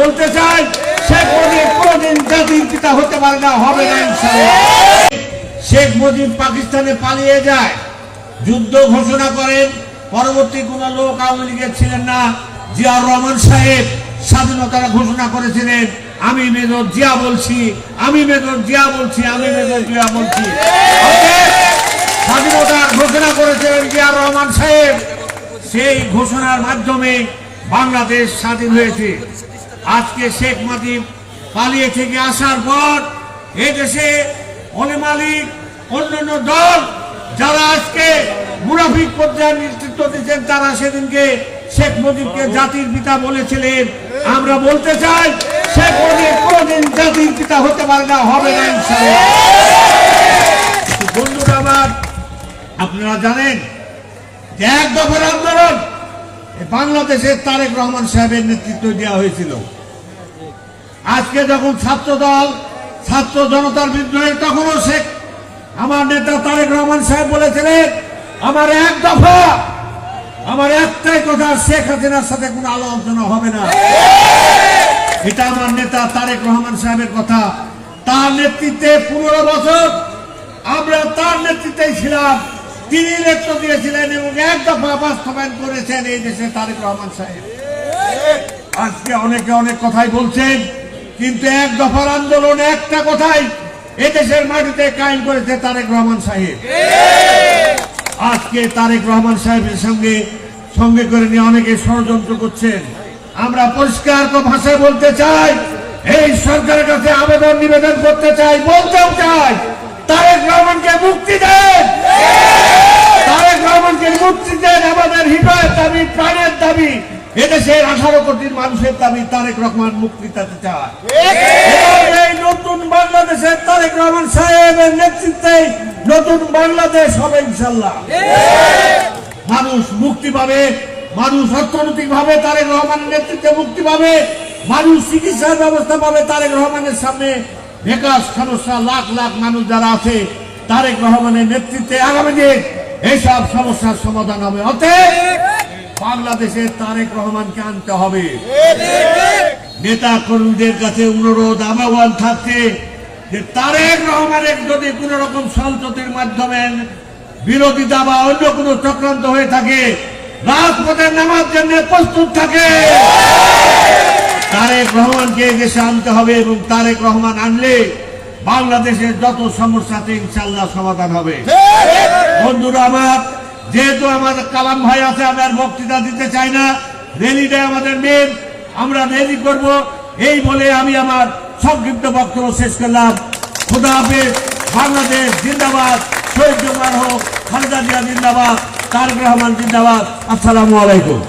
বলতে চাই শেখ মুজিব কোনদিন জাতির পিতা হতে পারে না, হবে না শেখ মুজিব পাকিস্তানে পালিয়ে যায়, যুদ্ধ ঘোষণা করেন, পরবর্তী কোন লোক আওয়ামী লীগের ছিলেন না, জিয়াউর রহমান সাহেব স্বাধীনতার ঘোষণা করেছিলেন, আমি মেজর জিয়া বলছি, আমি মেজর জিয়া বলছি, আমি মেজর জিয়া বলছি। স্বাধীনতার ঘোষণা করেছিলেন জিয়াউর রহমান সাহেব, সেই ঘোষণার মাধ্যমে বাংলাদেশ স্বাধীন হয়েছে। আজকে শেখ মুজিব পালিয়ে থেকে আসার পর এই দেশে অলি মালিক, অন্যান্য দল যারা আজকে মুনাফিক পর্যায়ে নেতৃত্ব দিচ্ছেন তারা সেদিনকে শেখ মুজিবকে জাতির পিতা বলেছিলেন। আমরা বলতে চাই, শেখ মুজিব কোনদিন জাতির পিতা হতে পারে না, হবে না বন্ধুরা আমার, আপনারা জানেন যে এক দফার আন্দোলন এ বাংলাদেশের তারেক রহমান সাহেবের নেতৃত্ব দেওয়া হয়েছিল। আজকে যখন ছাত্র দল ছাত্র জনতার বিদ্রোহে তখনও শেখ, আমার নেতা তারেক রহমান সাহেব বলেছিলেন, আমার এক দফা, আমার একটাই কথা, শেখ হাসিনার সাথে কোনো আলোচনা হবে না। এটা আমার নেতা তারেক রহমান সাহেবের কথা। তার নেতৃত্বে পনেরো বছর আমরা তার নেতৃত্বেই ছিলাম। তিনি নেতৃত্ব দিয়েছিলেন এবং এক দফা বাস্তবায়ন করেছেন এই দেশে তারেক রহমান সাহেব। আজকে অনেকে অনেক কথাই বলছেন, কিন্তু এক দফার আন্দোলন একটা কথাই এদেশের মাটিতে কায়েম করেছে তারেক রহমান সাহেব। আজকে তারেক রহমান সাহেবের সঙ্গে সঙ্গে করে নিয়ে অনেকে ষড়যন্ত্র করছেন। আমরা পরিষ্কার ভাষায় বলতে চাই, এই সরকারের কাছে আবেদন নিবেদন করতে চাই, বলতেও চাই, তারেক রহমানকে মুক্তি দেন। রহমানকে মুক্তি দেন আমাদের হৃদয়ের দাবি, প্রাণের দাবি। এদেশের আঠারো কোটির মানুষের দাবি, তারেক রহমান মুক্তি পেতে চায়। এই নতুন বাংলাদেশের তারেক রহমান সাহেবের নেতৃত্বে নতুন বাংলাদেশ হবে ইনশাল্লাহ মানুষ মুক্তি পাবে, মানুষ অর্থনৈতিক ভাবে তারেক রহমানের নেতৃত্বে মুক্তি পাবে, মানুষ চিকিৎসার ব্যবস্থা পাবে তারেক রহমানের সামনে। বেকার সমস্যা, লাখ লাখ মানুষ যারা আছে, তারেক রহমানের নেতৃত্বে আগামী দিন এইসব সমস্যার সমাধান হবে। অতএব বাংলাদেশে তারেক রহমানকে আনতে হবে। নেতা কর্মীদের কাছে অনুরোধ, আহ্বান থাকছে যে তারেক রহমানের যদি কোন রকম সংসদের মাধ্যমে বিরোধিতা বা অন্য কোন চক্রান্ত হয়ে থাকে, রাজপথে নামার জন্য প্রস্তুত থাকে। তারেক রহমানকে দেশে আনতে হবে এবং তারেক রহমান আনলে বাংলাদেশের যত সমস্যাতে ইনশাল্লাহ সমাধান হবে। বন্ধুরা আমার যেহেতু আমার কালাম ভাই আছে আমি আর বক্তৃতা দিতে চাই না র্যালিটা আমাদের মেন আমরা র্যালি করব। এই বলে আমি আমার সংক্ষিপ্ত বক্তব্য শেষ করলাম। খুদা হাফেজ বাংলাদেশ জিন্দাবাদ শহীদ জমান হোক খালেদা জিয়া জিন্দাবাদ তারেক রহমান জিন্দাবাদ। আসসালামু আলাইকুম।